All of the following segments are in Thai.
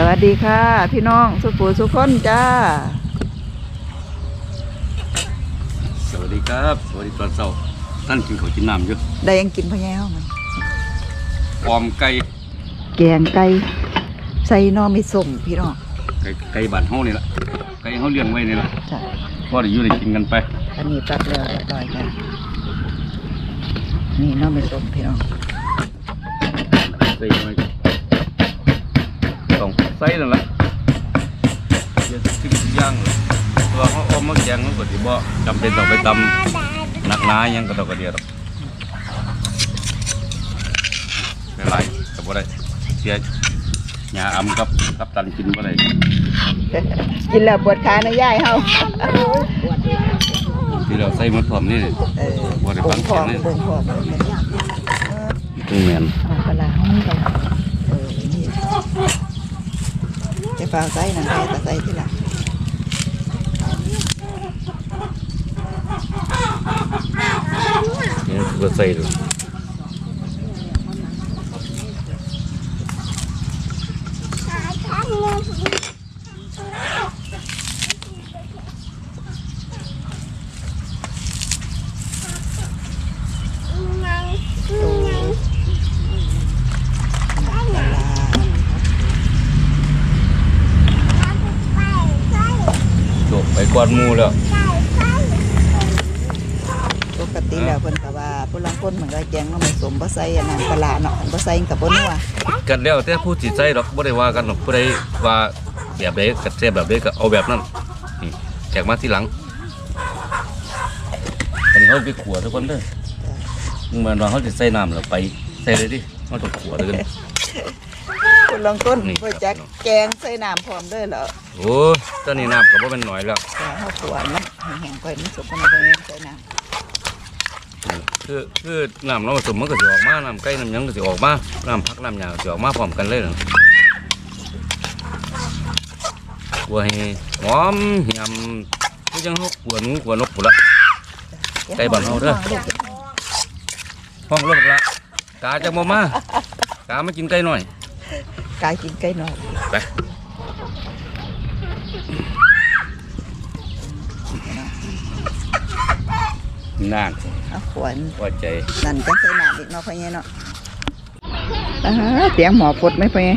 สวัสดีค่ะ พี่น้องสุขูสุขคนจ้า สวัสดีครับ สวัสดีตอนเช้าท่านกินข้าวกินน้ำอยู่ได้ยังกินพะแย้วมันออมไก่แกงไก่ใส่หนอไม่ส้มพี่น้องไก่ไก่บ้านเฮานี่ล่ะไก่เฮาเลี้ยงไว้นี่ล่ะจ้ะพอได้อยู่ได้กินกันไปอันนี้ปรับแล้วเรียบร้อยจ้ะนี่หนอไม่ส้มพี่น้องใส่หน่อยต้อง ใส่นั่นล่ะอย่าทิ้งทุกอย่างเลยตัวเฮาเออมมาแกงมันก็สิบ่จำเป็นต้องไปตำหนักหนาหยังก็ต้องกระเดียดหรอกไม่ไรก็บ่ได้เสียหญ้าอำกับกับตันกินบ่ได้กินแล้วปวดขานะยายเฮาที่เราใส่มันพร้อมนี่เออบ่ได้บ่ฟังงพร้อมเสียงเลยบ่งพร้อมตรงแมนเอาปลาร้าห้องกันเออนี่ จะฟ้าวใส่นั่นแหละแต่ใส่ที่หลัง นี่ก็ใส่ดู ปลาร้า จบไป ก่อนหมูแล้วปกติแล้วเพิ่นก็ว่าผู้ลังคนเหมือนกับแกงหน้อไม่ส้มบ่ใส่อันนั้นปลาร้าเนาะบ่ใส่กับบ่นัวกันแล้วแต่ผู้จิตใจหรอกบ่ได้ว่ากันหรอกผู้ใดว่าแบบใดกัดแซ่บแบบใดก็เอาแบบนั้นนี่แจกมาทีหลัง อันนี้เขาไปขัวทุกคนเด้อเหมือนว่าเขาจะใส่น้ำแล้วไปใส่เลยดิเขาจะขัวเลยกัน ผู้ลังคนนี่บ่จักแกงใส่น้ำพร้อมเด้อเหรอโอ้ยตอนนี้น้ำก็บ่เป็นหน่อยแล้วแต่เฮาขวานมันแห้งๆก่อยมันสุกมันบ่แห้งใส่น้ำนี่คือคือน้ำเราผสมมันก็สิออกมาน้ำไก่น้ำหยังก็สิออกมาน้ำพักน้ำหยาก็สิออกมาพร้อมกันเลยนะขัวให้หอมเหี่ยมคือจังเขาขัวหนูขัวนกพุ่นละ ไก่บ้านเฮาเด้อ ห้องรถละกาจะมามากามากินไก่หน่อย กายกินไก่น้อยไปนั่นเอาขวานว่าใจนั่นจังใส่น้ำอีกเนาะพ่อใหญ่เนาะอ่าเสียงหมอพดไหมพ่อใหญ่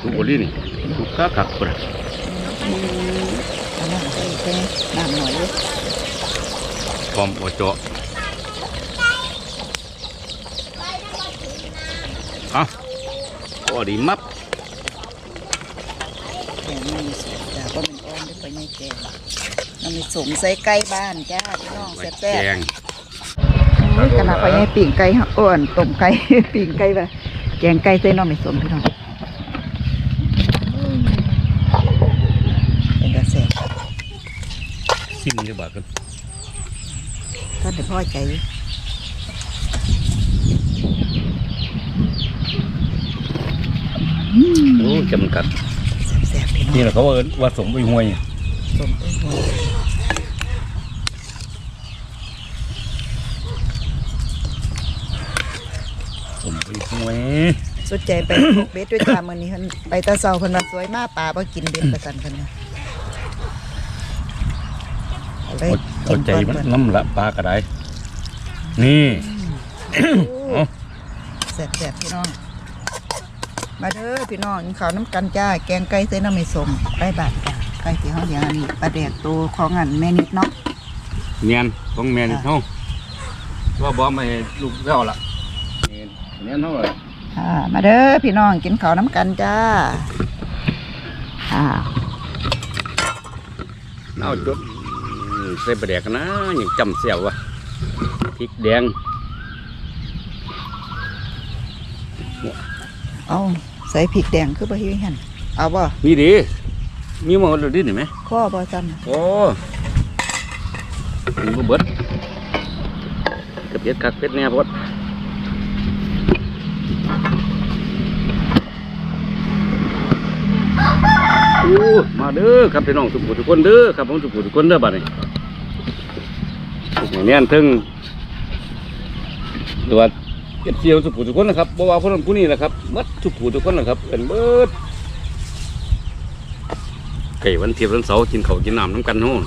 ทุกคนนี่นี่ทุกข้าขักคนอันนั้นใส่แค่น้ำหน่อยอยู่พร้อมโอโจอะ พอดีมับแกงมันมีสุกจ้าบ่เป็นอ้อมด้วยพ่อใหญ่แกงมันมีสมใส่ไก่บ้านจ้าพี่น้องไว้แซ่แกบงๆนี่ขนาดพ่อใหญ่ปิ่งไก่อ้วนต้มไก่ ปิ่งไก่ว่าแกงไก่ใส่น้องไม่สมพี่น้องเป็นกระแสบซิมจะบาดกัน ท่านเดี๋ยวพ่อใจอยู่ โอ้ จำกัดแซ่บๆพี่น้องนี่แหละเขาว่าว่าสมไปห่วยสมเอ้ยโหสมไปห่วยสุดใจไปพกเบ็ดด้วยจ้ามื้อนี้เพิ่นไปแตะเซาเพิ่นว่าสวยมากปลาบ่กินเบ็ดประกันเพิ่นว่าเอาเลยเอาใจกิมันก่อน้ำละปลากระไดนี่โอ้แซ่บๆพี่น้อง มาเด้อพี่น้องกินข้าวน้ำกันจ้า แกงไก่ใส่น้ำไม่สมไก่บาทจ้าไก่ที่เฮาเลี้ยงอันนี้ปลาแดกตัวของอันแม่นิดเนาะเนียนของแมนเขาว่าบอมาให้ลูกเจ้าละเนียนเท่าไหร่อ่ามาเด้อพี่น้องกินข้าวน้ำกันจ้าอ่าเอาจุดใส่ประแดกนะอย่างจำเสียววะพริกแดงเอา ใส่พริกแดงคือบ่เฮ็ดหั่นเอาบ่มีดี มีหมดเลยดิเห็นไหมข้อบ่ซ้ำโอ้มีบ่เบิดกระเพียดคักเป็ดแน่พอดโอ้มาเด้อครับพี่น้องสุขุทุกคนเด้อครับผมสุขุทุกคนเด้อบัดนี้อย่างนี้อันถึงตัว เก็บเสียวสุขุทุกคนนะครับบ่ว่าผู้นั้นผู้นี้แหละครับมัดสุขุทุกคนนะครับเป็นเบิดไก่วันเทียบวันเสาร์กินข้าวกินน้ำน้ำกันห้อง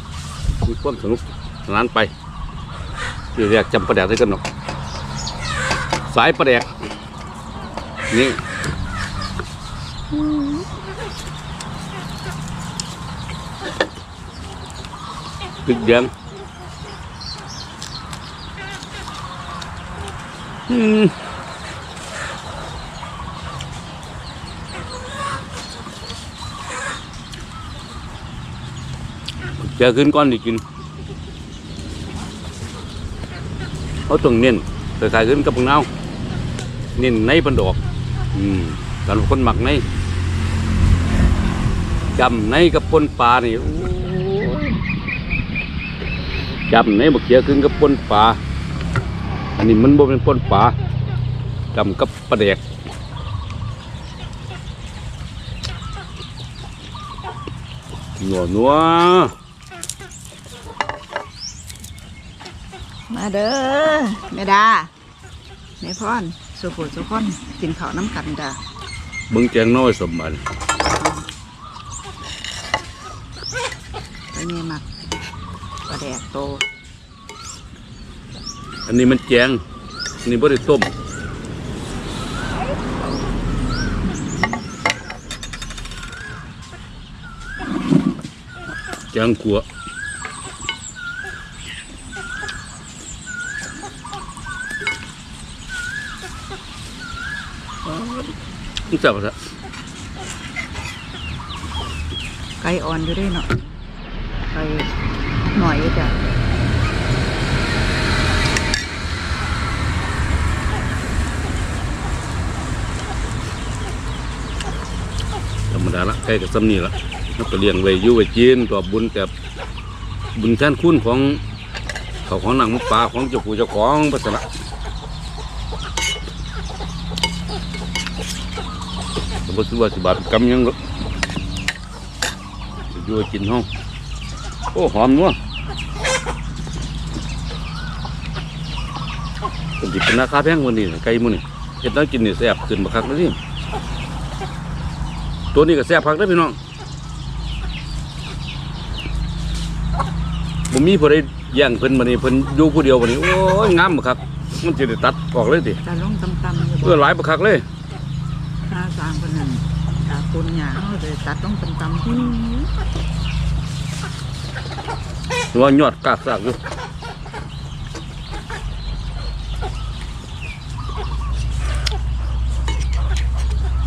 มีความสนุกสนานไปคือเรียกจำประแดกได้กันหรอกสายประแดกนี่ตึกเดียงอืมเจอขึ้นก้อนดีกินเขาต้องเน้นแต่ขายขึ้นกับพวกเราเน้นในบันดอกอืมการคนหมักในจำในกับปนปลานี่โอ้ยจำในบักเขียขึ้นกับปนปลา นนี้มันบ่เป็นปนปลาจำกับปลาแดกนัวนัวมาเด้อแม่ดาแม่พรสุขุสุขคนกินข้าวน้ำกันจ้าเบิ่งแจงน้อยสมบัติไปเมียมักปลาแดกโต อันนี้มันแจงอันนี้บ่ได้ต้มแจงขัวมันจับซะไก่อ่อนอยู่ด้วยเนาะไก่หน่อยจ้ะ ธรรมดา ละใกล้กับซ้ำนี่ละแล้วก็เลี้ยงไว้ยู่ไว้จีนตัวบุญแต่บุญแทนคุณของเขาของหนังมุกปลาของเจ้าปู่เจ้าของพัสละแต่บ่ซื้อว่าสิบาทกำยังหรอกอยู่วกินห้องโอ้หอมนัวเป็นติเป็นราคาแพงวันนี้ไก่มื้อนี่เฮ็ดน้กินนี่แซ่บขึ้นบักคักเลยนี่ ตัวนี้ก็แซ่บพักได้อพี่น้องผมมีผู้ใดแย่งเพิ่นมานี่เพิ่นอยู่ผู้เดียวมานี่โอ้ยงามบักคักมันจะได้ตัดออกเลยติจะลงตำๆอยู่เพื่อหลายบักคักเลยห้าสามคนนั้นตาตุนหยาเขาเลยตัดลงตำๆที่หรือว่ายอดกากซากอยู่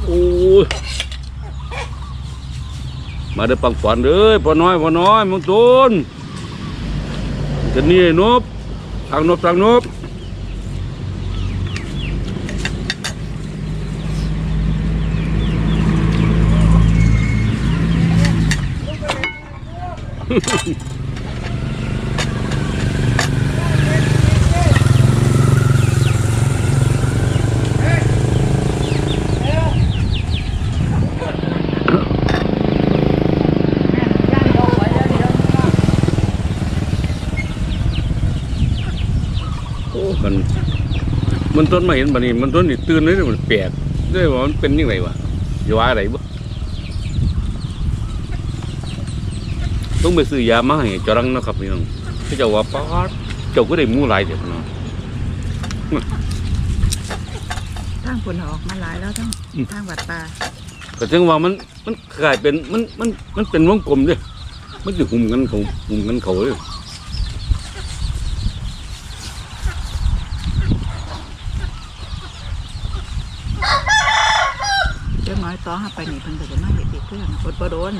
โอ้ย มาเด้อปังฝันเด้อพ่อน้อยพอน้อยมึงตูนจะนี่นบทางนบทางนบโอ้มันมันต้นมาเห็นบันนี้ มันต้นนี่ตื่นเลยมันแปลกด้วยว่ามันเป็นยังไงวะอย่าว่าอะไรบ่ต้องไปซื้อยามาให้จรังเนาะครับพี่น้องเขาเจ้าว่าป๊าดเจ้าก็ได้หมูหลายเด็ดเนาะทางผลออกมาหลายแล้วทั้งอืมทางวัดป่าก็ถึงว่ามันมันกลายเป็นมันมันมันเป็นวงกลมเด้มันจะหุ่มกันเขาหุ่มกันเขาเลย เจ้า น้อยต่อห้าไปนี่เพิ่นก็จะมาเห็ดอีกเพื่อนอดบ่โดน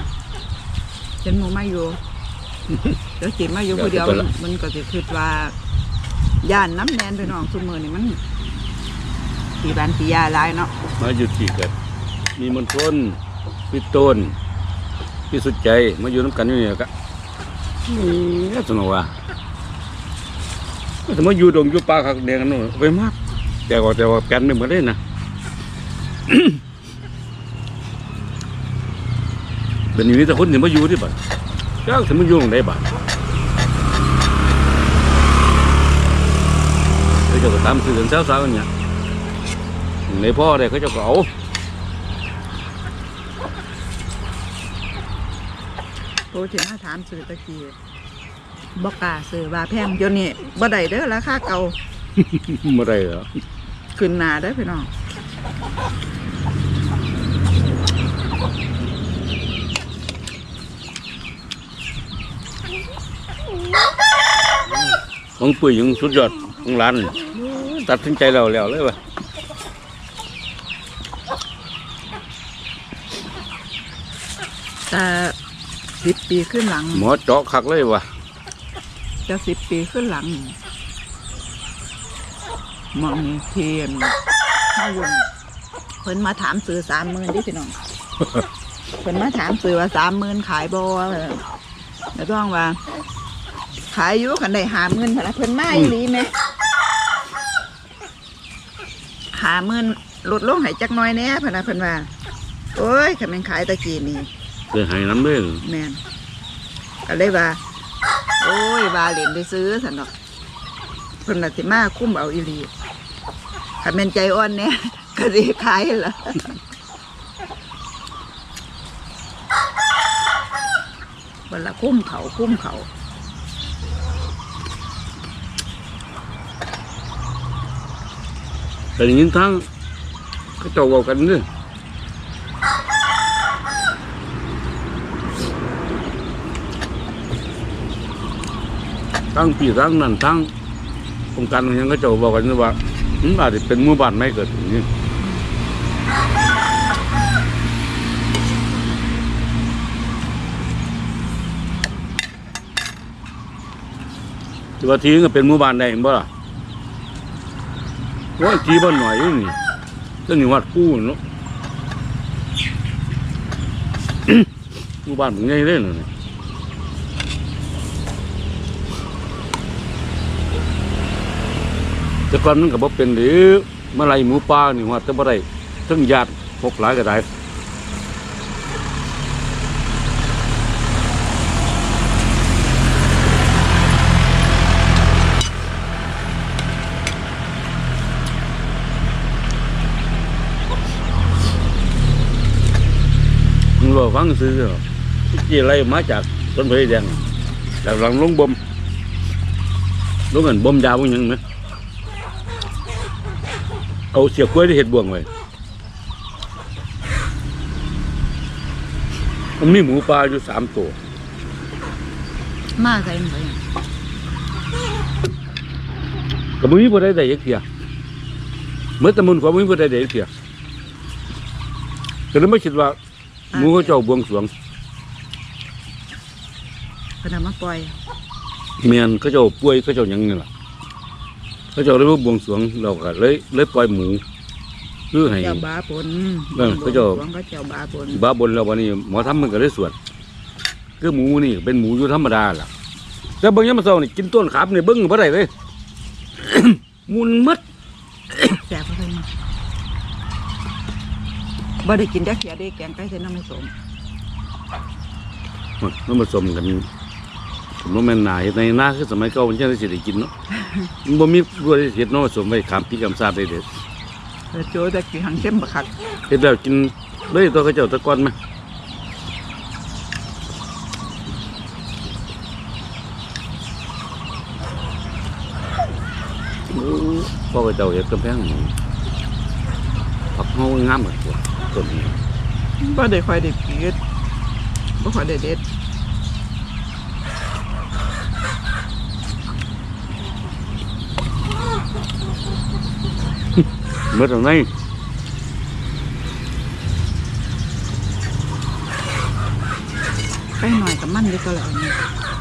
ฉันหมูมาอยู่เดี๋ยวจิมาอยู่ผู้เดียวมันมันก็จะคิดว่าย่านน้ำแนนไปน้องซุมือนี่มันปีบานปียาหลายเนาะมาอยู่ที่กันมีมนทนพี่ต้นพี่สุดใจมาอยู่น้ำกันอยู่เนี่ยก็นี่สนุกว่ะแต่มาอยู่ดงอยู่ป่าคักแดงกันนู่นเอาไปมากแต่ว่าแต่ว่าแปลนไม่เหมือนเลยนะ เป็นอย่างนี้แต่คนที่มาอยู่ที่บ้านจ้างถึงมาอยู่ตรงไหนบ้านเขาจะก็ตามสื่อกันเช้าๆกันเนี่ยในพ่อเนี่ยเขาจะก็เอารที่มาถามซื้อตะกี้บอกกล้าซื้อว่าแพงเดี๋ยวนี้บ่ได้เด้อราคาเก่าบ่ได้เหรอ ขึ้นหนาเด้อพี่น้อง ของปุ๋ยยังสุดยอดของร้านนี่ตัดสินใจแล้วแล้วเลยว่ะแต่สิบปีขึ้นหลัง หมอเจาะคักเลยว่ะจะสิบปีขึ้นหลังมองเทียนข้าววนเพิ่นมาถามซื้อสามหมื่นดิพี่น้องเพิ่นมาถามซื้อว่าสามหมื่นขายบ่แล้วต้องว่า ขายอยู่กันได้หาหมื่นพะนะเพิ่นมาอีหลีไหมหาหมื่นลดลงให้จักหน้อยแหน่พะนะเพิ่นว่าโอ้ยคันแม่นขายตะกี้นี่เคยให้น้ำเด้อแม่นก็เลยว่า โอ้ยว่าเหรียญไปซื้อสันดอกเพิ่นน่ะสิมาคุ้มเอาอีหลีคันแม่นใจอ่อนเนี่ยก็สิขายล่ะวันละคุ้มเขาคุ้มเขา แต่ยินทั้งเขาเจ้าเว้ากันเด้อทั้งปีทั้งนั้นทั้งองค์การอหยังเขาเจ้าเว้ากันว่ามันอาจจะเป็นหมู่บ้านไม่เกิดอย่างนี้แต่ว่าทีก็เป็นหมู่บ้านได้เห็นบ่ล่ะ ว่าจีบ้านหน่อยนี่ต้าหนูวัดกู้เนาะอยู่บ้านผมไงเล่นเลยแต่ก่อนมันก็บ่เป็นหรือเมาไรหมูป่านี่ว่าจะบ่ได้ทั้งญาติพกหลายก็ได้มึ งรอฟังซื้อเหรอที่ไล่มาจากต้นไผ่แดงจากหลังลงบ่มลงเงินบ่มยาวพวกยังไหมเอาเสียบกล้วยที่เห็ดบ่วงไว้มันมีหมูปลาอยู่สามตัว มาใส่หมดก็บ่มีบ่ได้ได้ยักเทียเมื่อตะมุนความบ่มีบ่ได้ได้ยักเทียก็เลยไม่คิดว่า หมูเขาเจ้าบวงสรวงเพิ่นเอามาปล่อยเมียนเขาเจ้าป่วยเขาเจ้าหยังนี่ล่ะเขาเจ้าเลยว่าบวงสรวงเราก็เลยเลยปล่อยหมูคือให้ เจ้าบาปนเออเขาเจ้า หลวงก็เจ้าบาปนบ้าบนแล้ววันนี้หมอทำมันก็เลยสวดคือหมูนี่เป็นหมูอยู่ธรรมดาล่ะแต่บางอยางมาเศร้านี่กินต้นขาบนี่เบิ้งบ่ได้เลยมุนมัด แสบเพิ่น บ่ได้กินจักเสียได้แกงไก่ใส่น้ำไม่สมมันผสมกันผมว่าแม่นหนาเฮ็ดในหน้าคือสมัยเก่ามันจะได้สิได้กินเนาะมันบ่มีรวยเฮ็ดเนาะผสมไว้ขามพี่กำซาดได้เด็ดเออโจตะกี้หังเข้มบักคักเฮ็ดแล้วกินเลยตัวเขาเจ้าตะกอนไหมโอ้พ่อเขาเจ้าเฮ็ดกำแพงหมู่ผักเฮางามกว่า ต้นนี้บ่ได้ค่อยได้กินบ่ค่อยได้เด็ดเมื่อตรงไหนไปหน่อยกับมันเดียวก็แล้วนี่กิน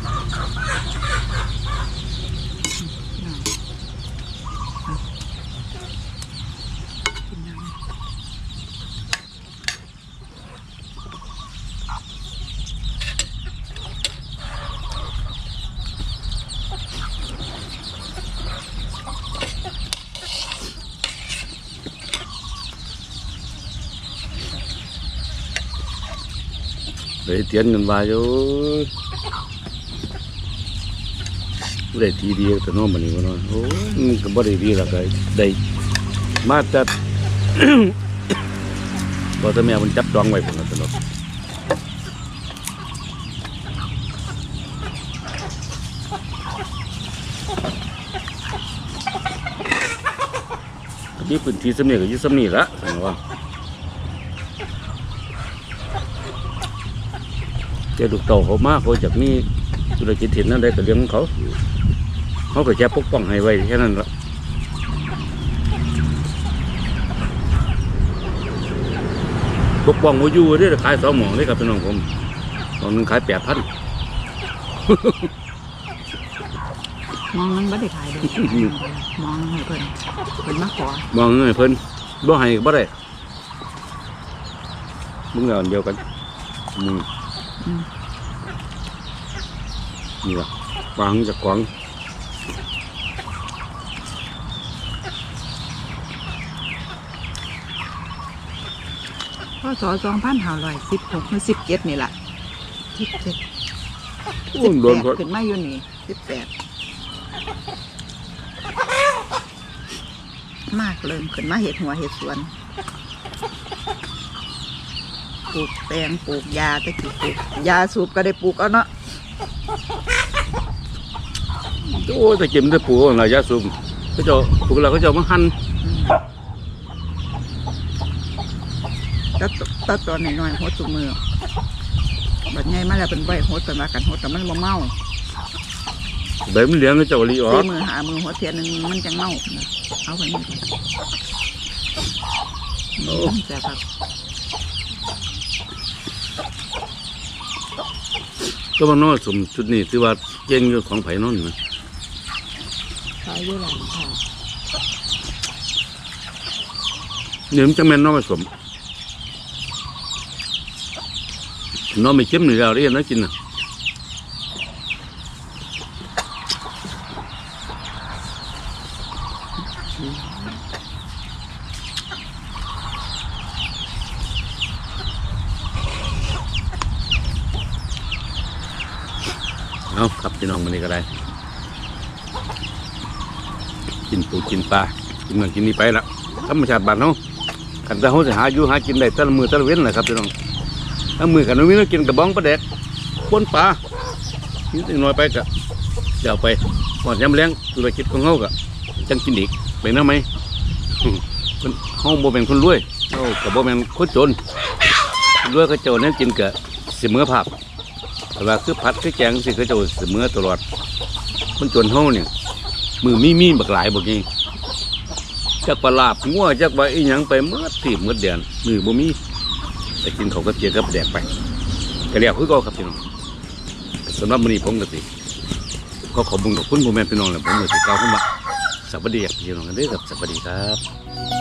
เตียนงินวายโอ้ได้ทีเดียวแต่น้องมันนี่วะน้องโอ้ยก็บ่ได้ดีละกเลได้มาจัดพอสะแม่มันจับจองไว้ผมนะตลอดนี่พื้นที่สำเนียกอยู่สมนีละเสังว่า เจ้าลูกเต่าเขามาเขาจากมีธุรกิจเห็นนั่นได้ก็เลี้ยงของเขา เขาก็แค่ปกป้องให้ไว้แค่นั้นละปกป้องโมยูเด้อขายสองหมองเลยครับพี่น้องผมตอนนึงขายแปดพันมองมันไม่ได้ขายเลยมองให้เพิ่นเพิ่นมาขอมองเงินเพิ่นบ่ให้ก็บ่ได้มึงเอาอันเดียวกันมึงอืม นี่ล่ะวางจากกวางพศสองพันห้าร้อยสิบหกหรือสิบเจ็ดนี่แหละสิบเจ็ดโอ้สิบโดแปนดคนขึ้นมาอยู่นี่สิบแปดมากเริ่มขึ้นมาเห็ดหัวเห็ดสวนปลูกแตงปลูกยาตะกี้ปลูกยาสูบก็ได้ปลูกเอาเนาะ โอ้ยแต่เก็บได้ปลูกอะไรยาสูบเขาเจ้าปลูกแล้วเขาเจ้ามาหั่นก็ตตอนน้อยๆหดสุมือบัดไงมาแล้วเป็นใบหดเป็นว่ากันหดแต่มันบ่เมาใบมันเหลี้ยงเขาเจ้าลีออตีกมือหามือหัวเทียนหนึงมันจังเมาเอาไปนี่โอ้แต่ครับก็ว่านอสมชุดนี้ถือว่าเก่งอยู่ของไผนอนนะขายอยู่หลังค่ะเนี่ยมันจังแม่นน้องผสมน้องไม่เข้มหนี่แล้วได้ยังไงกินนะเอาครับพี่น้องมันนี่ก็ได้ กินปูกินปลากินนั่นกินนี่ไปละธรรมชาติบ้านเฮาคันต่เฮาสิหาอยู่หากินได้ต่ละมือต่ละเว้นแหละครับพี่น้องถ้ามือกันมีเรากินกระบองปลาแดกปนปลานิดหน่อยไปก็จะเอาไปก่อนย้ำแรงธุรกิจของเฮาก็จังกินอีกไปนะไหมอืมคนเฮาบ่เป็นคนรวยเฮาก็บ่แม่นคนจนรวยก็เจ้านั้นกินก็เสมอภาพแต่ว่าคือผัดคือแกงสิก็เจ้าเสมอตลอดคนจนเฮาเนี่ย มือมีมีบักหลายบักนี้จักปลาลาบงัวจักว่าอีหยังไปเมื่อที่เมื่อเดือนมือบ่มีแต่กินเขาก็เจียกับแดกไปก็เรียวคือก็ครับพี่น้องสำหรับมือนี้ผมก็ติก็ขอบคุณกับคุณพ่อแม่พี่น้องและผมก็สิกล่าขึ้นมาสวัสดีครับพี่น้องกันด้อครับสวัสดีครับ